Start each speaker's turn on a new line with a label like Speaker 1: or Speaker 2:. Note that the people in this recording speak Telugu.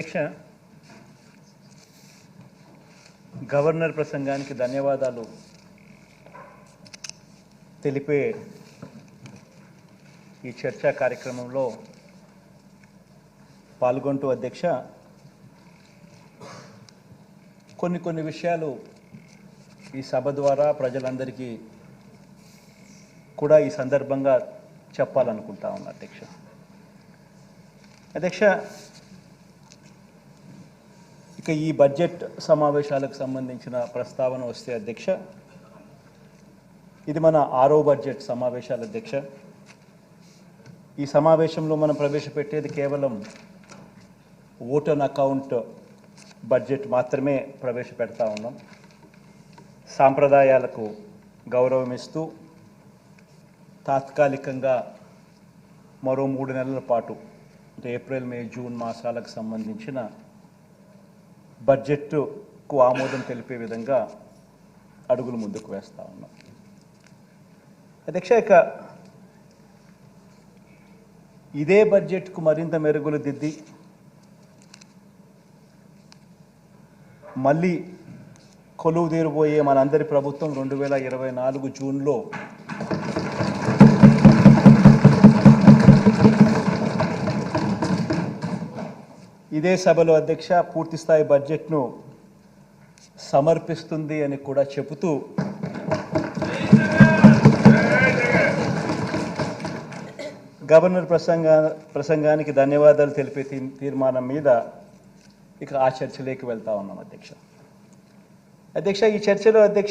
Speaker 1: అధ్యక్ష గవర్నర్ ప్రసంగానికి ధన్యవాదాలు తెలిపే ఈ చర్చా కార్యక్రమంలో పాల్గొంటూ అధ్యక్ష కొన్ని కొన్ని విషయాలు ఈ సభ ద్వారా ప్రజలందరికీ కూడా ఈ సందర్భంగా చెప్పాలనుకుంటా ఉన్నా అధ్యక్ష. అధ్యక్ష ఇక ఈ బడ్జెట్ సమావేశాలకు సంబంధించిన ప్రస్తావన వస్తే అధ్యక్ష ఇది మన ఆరో బడ్జెట్ సమావేశాల అధ్యక్ష. ఈ సమావేశంలో మనం ప్రవేశపెట్టేది కేవలం ఓటన్ అకౌంట్ బడ్జెట్ మాత్రమే ప్రవేశపెడతా ఉన్నాం. సాంప్రదాయాలకు గౌరవం ఇస్తూ తాత్కాలికంగా మరో మూడు నెలల పాటు అంటే ఏప్రిల్ మే జూన్ మాసాలకు సంబంధించిన బడ్జెట్కు ఆమోదం తెలిపే విధంగా అడుగులు ముందుకు వేస్తూ ఉన్నాం. అధ్యక్ష ఇక ఇదే బడ్జెట్కు మరింత మెరుగులు దిద్ది మళ్ళీ కొలువు తీరబోయే మనందరి ప్రభుత్వం రెండు వేల ఇరవై నాలుగు జూన్లో ఇదే సభలో అధ్యక్ష పూర్తిస్థాయి బడ్జెట్ను సమర్పిస్తుంది అని కూడా చెబుతూ గవర్నర్ ప్రసంగ ప్రసంగానికి ధన్యవాదాలు తెలిపే తీర్మానం మీద ఇక ఆ చర్చలోకి వెళ్తా ఉన్నాం అధ్యక్ష. అధ్యక్ష ఈ చర్చలో అధ్యక్ష